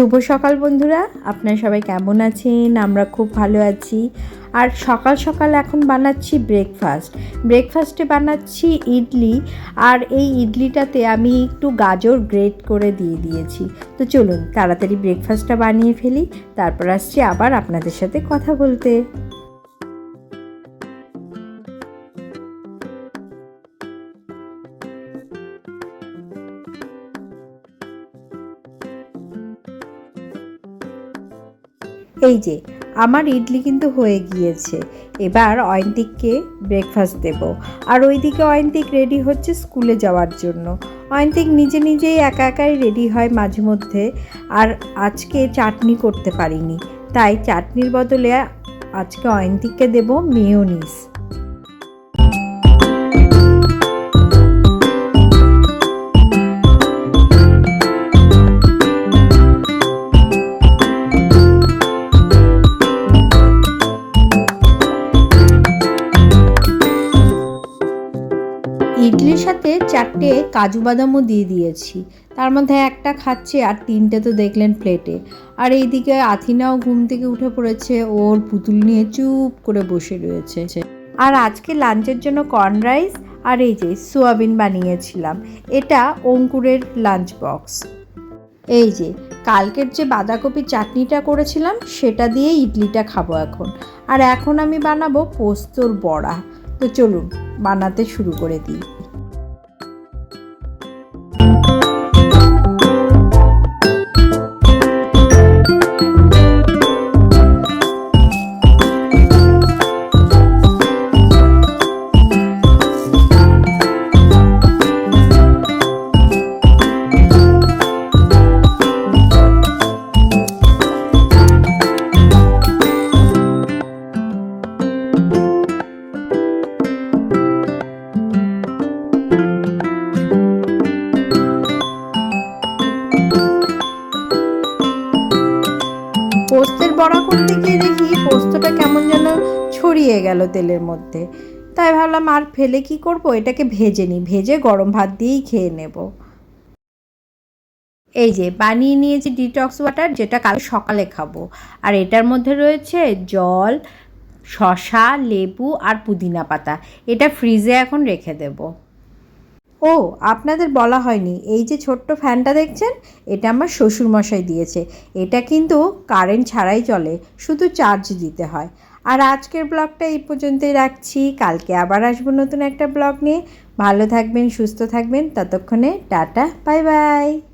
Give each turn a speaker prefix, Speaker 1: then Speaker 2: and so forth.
Speaker 1: শুভ সকাল বন্ধুরা। আপনারা সবাই কেমন আছেন? আমরা খুব ভালো আছি। আর সকাল সকাল এখন বানাচ্ছি ব্রেকফাস্ট ব্রেকফাস্টে বানাচ্ছি ইডলি। আর এই ইডলিটাতে আমি একটু গাজর গ্রেট করে দিয়ে দিয়েছি। তো চলুন, তাড়াতাড়ি ব্রেকফাস্টটা বানিয়ে ফেলি। তারপর আসছি আবার আপনাদের সাথে কথা বলতে। এই যে, আমার ইডলি কিন্তু হয়ে গিয়েছে। এবার অয়ন্তিককে ব্রেকফাস্ট দেব। আর ওইদিকে অয়ন্তিক রেডি হচ্ছে স্কুলে যাওয়ার জন্য। অয়ন্তিক নিজে নিজেই একা একাই রেডি হয় মাঝে মধ্যে। আর আজকে চাটনি করতে পারিনি। তাই চাটনির বদলে আজকে অয়ন্তিককে দেব মেয়োনিস সাথে চারটে কাজু বাদামও দিয়ে দিয়েছি। তার মধ্যে একটা খাচ্ছে আর তিনটে তো দেখলেন প্লেটে। আর এইদিকে আথিনাও ঘুম থেকে উঠে পড়েছে, ওর পুতুল নিয়ে চুপ করে বসে রয়েছে। আর আজকে লাঞ্চের জন্য কর্ন রাইস আর এই যে সোয়াবিন বানিয়েছিলাম। এটা অঙ্কুরের লাঞ্চ বক্স। এই যে, কালকের যে বাঁধাকপির চাটনিটা করেছিলাম, সেটা দিয়ে ইডলিটা খাব এখন। আর এখন আমি বানাবো পোস্তর বড়া। তো চলুন, বানাতে শুরু করে দিই। বড়া করতে গিয়ে দেখি পোস্তটা কেমন যেন ছড়িয়ে গেল তেলের মধ্যে। তাই ভাবলাম, আর ফেলে কি করব? এটাকে ভেজে নিই। ভেজে গরম ভাত দিয়েই খেয়ে নেব। এই যে, বানিয়ে নিয়েছি ডিটক্স ওয়াটার যেটা কাল সকালে খাব। আর এটার মধ্যে রয়েছে জল শশা লেবু আর পুদিনা পাতা। এটা ফ্রিজে এখন রেখে দেবো। ও, আপনাদের বলা হয়নি। এই যে ছোট্ট ফ্যানটা দেখছেন, এটা আমার শ্বশুরমশাই দিয়েছে। এটা কিন্তু কারেন্ট ছাড়াই চলে, শুধু চার্জ দিতে হয়। আর আজকের ব্লগটা এই পর্যন্তই রাখছি। কালকে আবার আসব নতুন একটা ব্লগ নিয়ে। ভালো থাকবেন, সুস্থ থাকবেন। ততক্ষণে টাটা, বাই বাই।